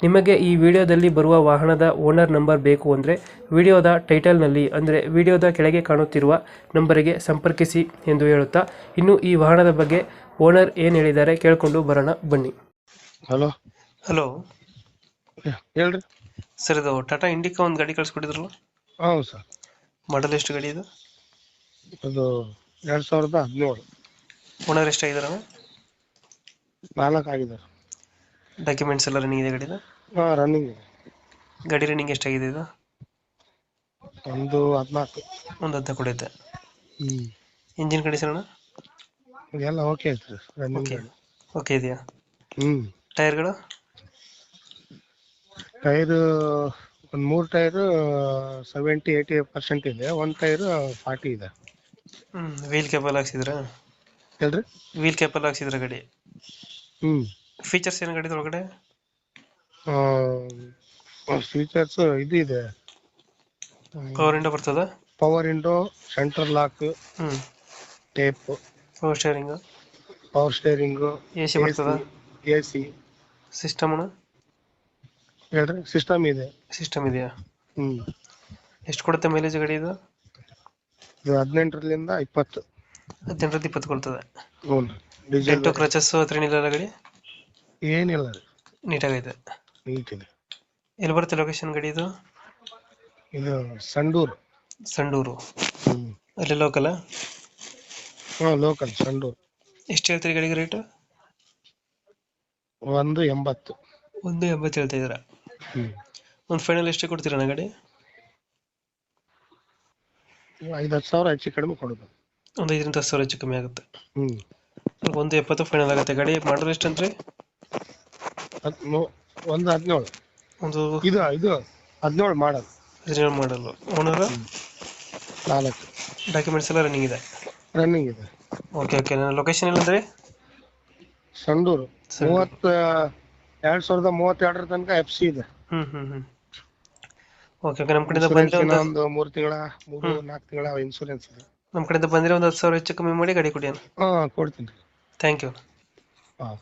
ನಿಮಗೆ ಈ ವಿಡಿಯೋದಲ್ಲಿ ಬರುವ ವಾಹನದ ಓನರ್ ನಂಬರ್ ಬೇಕು ಅಂದರೆ ವಿಡಿಯೋದ ಟೈಟಲ್ನಲ್ಲಿ ಅಂದರೆ ವಿಡಿಯೋದ ಕೆಳಗೆ ಕಾಣುತ್ತಿರುವ ನಂಬರಿಗೆ ಸಂಪರ್ಕಿಸಿ ಎಂದು ಹೇಳುತ್ತಾ ಇನ್ನು ಈ ವಾಹನದ ಬಗ್ಗೆ ಓನರ್ ಏನು ಹೇಳಿದ್ದಾರೆ ಕೇಳಿಕೊಂಡು ಬರೋಣ ಬನ್ನಿ. ಹಲೋ. ಹಲೋ. ಹೇಳ್ರಿ. ಸರ್ ಇದು ಟಾಟಾ ಇಂಡಿಕಾ ಒಂದು ಗಾಡಿ ಕಳಿಸ್ಕೊಟ್ಟಿದ್ರಲ್ಲ ಹೌದು ಸರ್. ಮಾಡಲ್ ಎಷ್ಟು ಗಾಡಿ ಇದು? ಅದು ಎರಡು ಸಾವಿರದ ಹದಿನೇಳು. ಓನರ್ ಎಷ್ಟಾಗಿದಾರ ನಾಲ್ಕು ಆಗಿದೆ ಡಾಕ್ಯುಮೆಂಟ್ಸ್ ಎಲ್ಲ ರನ್ನಿಂಗ್ ಇದೆ ಗಾಡಿದು? ಹಾಂ ರನ್ನಿಂಗ್ ಗಾಡಿ ರನ್ನಿಂಗ್ ಎಷ್ಟಾಗಿದೆ ಇದು? ಒಂದು ಹದಿನಾಲ್ಕು. ಒಂದು ಕೂಡ ಕೊಡುತ್ತೆ ಹ್ಞೂ ಇಂಜಿನ್ ಕಂಡೀಷನ್ ಅಣ್ಣ? ಎಲ್ಲ ಓಕೆ ಐತೆ ರನ್ನಿಂಗ್ ಓಕೆ ಓಕೆ ಇದೆಯಾ? ಹ್ಞೂ ಟೈರ್ಗಳು ಟೈರು ಒಂದು ಮೂರು ಟೈರು ಸೆವೆಂಟಿ ಏಯ್ಟಿ ಪರ್ಸೆಂಟ್ ಇದೆ. ಒಂದು ಟೈರು ಫಾರ್ಟಿ ಇದೆ. ಹ್ಞೂ ವೀಲ್ ಕೇಬಲ್ ಹಾಕ್ಸಿದ್ರಾ? ಹೇಳ್ರಿ. ವೀಲ್ ಕೇಬಲ್ ಹಾಕ್ಸಿದ್ರ ಗಾಡಿ? ಹ್ಞೂ ಫೀಚರ್ಸ್ ಏನು ಗಾಡಿದ ಒಳಗಡೆ? ಫೀಚರ್ಸ್ ಇದು ಇದೆ. ಪವರ್ ಇಂಡೋ ಬರ್ತದ? ಪವರ್ ಇಂಡೋ ಸೆಂಟರ್ ಲಾಕ್ ಹ್ಮ್. Tape power steering power steering AC ಬರ್ತದ? ಎಸಿ ಸಿಸ್ಟಮ್ ಅಣ್ಣ? ಹೇಳ್ರಿ ಸಿಸ್ಟಮ್ ಇದೆ. ಸಿಸ್ಟಮ್ ಇದೆಯಾ? ಹ್ಮ್. ಎಷ್ಟು ಕೊಡುತ್ತೆ ಮೈಲೇಜ್ ಗಾಡಿ ಇದು? ಇದು ಹದಿನೆಂಟರಿಂದ ಇಪ್ಪತ್ತು. ಹದಿನೆಂಟರಿಂದ ಇಪ್ಪತ್ತು ಕೊಡ್ತದೆ. ಹ್ಞೂ. ಡೀಸೆಲ್ ಎಂಟು ಕ್ರಚಸ್ ಹತ್ರ ಏನಿಲ್ಲ ಗಾಡಿ? ಏನಿಲ್ಲ ರೀ ನೀಟಾಗೈತೆ. ನೀಟ್ ಇದೆ ಎಲ್ಲಿ ಬರುತ್ತೆ ಲೊಕೇಶನ್ ಗಡಿ ಇದು? ಇದು ಸಂಡೂರು. ಸಂಡೂರು. ಹ್ಞೂ ಅಲ್ಲಿ ಲೋಕಲ್ ಹಾಂ ಲೋಕಲ್ ಸಂಡೂರು. ಎಷ್ಟು ಹೇಳ್ತೀರಿ ಗಡಿಗೆ ರೇಟ್ ಒಂದು ಎಂಬತ್ತು. ಒಂದು ಎಂಬತ್ತು ಹೇಳ್ತಾ ಇದ್ದೀರಾ? ಹ್ಞೂ ಒಂದು ಫೈನಲ್ ಎಷ್ಟು ಕೊಡ್ತೀರಣ್ಣ ಗಾಡಿ? ಐದು ಹತ್ತು ಸಾವಿರ ಹೆಚ್ಚು ಕಡಿಮೆ ಕೊಡೋದು. ಒಂದು ಐದರಿಂದ ಹತ್ತು ಸಾವಿರ ಹೆಚ್ಚು ಕಮ್ಮಿ ಆಗುತ್ತೆ. ಹ್ಞೂ ಒಂದು ಎಪ್ಪತ್ತು ಫೈನಲ್ ಆಗುತ್ತೆ. ಗಾಡಿ ಮಾಡಲ್ ಎಷ್ಟು ಅಂತ ನೋ- ಒಂದು ಹದಿನೇಳು. ಒಂದು ಇದು ಇದು ಹದಿನೇಳು ಮಾಡಲ್. ಹದಿನೇಳು ಮಾಡಲ್. ಓನರ್ ನಾಲ್ಕು. ಡಾಕ್ಯುಮೆಂಟ್ಸ್ ಎಲ್ಲ ರನ್ನಿಂಗ್ ಇದೆ? ರನ್ನಿಂಗ್ ಇದೆ. ಓಕೆ ಓಕೆ ಲೊಕೇಶನ್ ಇಲ್ಲಂದ್ರೆ ಸಂಡೂರು. ಮೂವತ್ತ ಎರಡ್ ಸಾವಿರದ ಮೂವತ್ತೆರಡರ ತನಕ ಎಫ್ ಸಿ ಇದೆ. ಹ್ಮ್ ಹ್ಮ್ ಹ್ಮ್. ಓಕೆ ಓಕೆ ನಮ್ಮ ಕಡೆಯಿಂದ ಬಂದ್ರೆ ಒಂದು ಒಂದು ಮೂರು ತಿಂಗಳ ಮೂರು ನಾಲ್ಕು ತಿಂಗಳ ಇನ್ಸೂರೆನ್ಸ್ ಇದೆ. ನಮ್ಮ ಕಡೆಯಿಂದ ಬಂದ್ರೆ ಒಂದು ಹತ್ತು ಸಾವಿರ ಹೆಚ್ಚು ಕಮ್ಮಿ ಮಾಡಿ ಗಾಡಿ ಕೊಡಿ ಹಾಂ ಕೊಡ್ತೀನಿ. ಥ್ಯಾಂಕ್ ಯು ಹಾಂ.